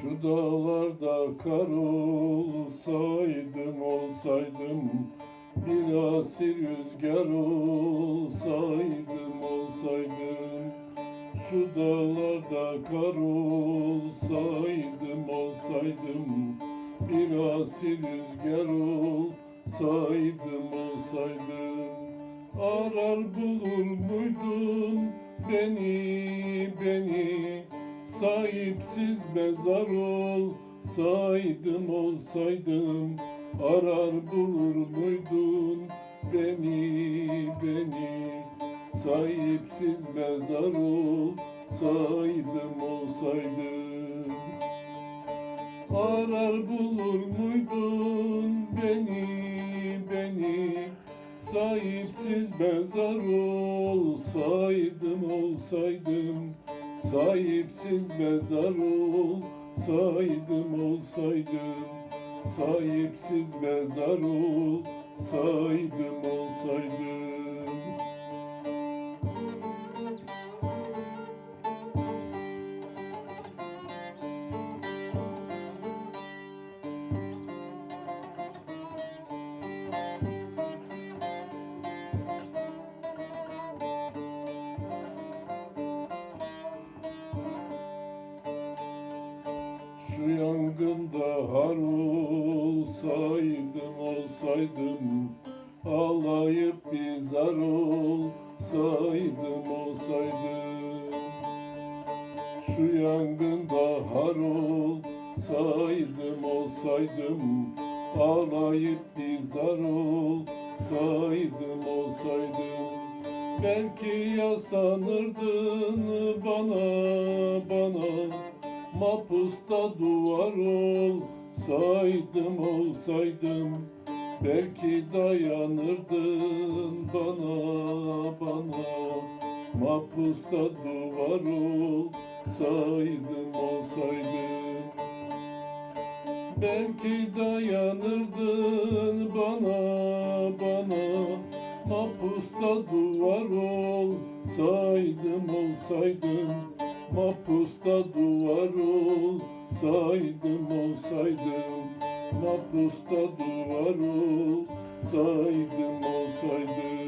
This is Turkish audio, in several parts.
Şu dağlarda kar olsaydım olsaydım Bir asil rüzgar olsaydım olsaydım. Şu dağlarda kar olsaydım olsaydım Bir asil rüzgar olsaydım olsaydım. Arar bulur muydun beni beni Sahipsiz mezar olsaydım olsaydım Arar bulur muydun beni beni? Sahipsiz mezar olsaydım olsaydım Arar bulur muydun beni beni? Sahipsiz mezar olsaydım olsaydım Sahipsiz mezar olsaydım olsaydım. Sahipsiz mezar olsaydım olsaydım yangında har olsaydım olsaydım Ağlayıp bir zar olsaydım olsaydım. Şu yangında har olsaydım olsaydım Ağlayıp bir zar olsaydım olsaydım. Belki yaslanırdın bana bana Mapusta duvar olsaydım olsaydım Belki dayanırdın bana bana. Mapusta duvar olsaydım olsaydım Belki dayanırdın bana bana. Mapusta duvar olsaydım olsaydım Mapusta duvar olsaydım olsaydım. Mapusta duvar olsaydım olsaydım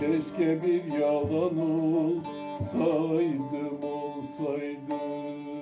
Keşke bir yalan olsaydım olsaydım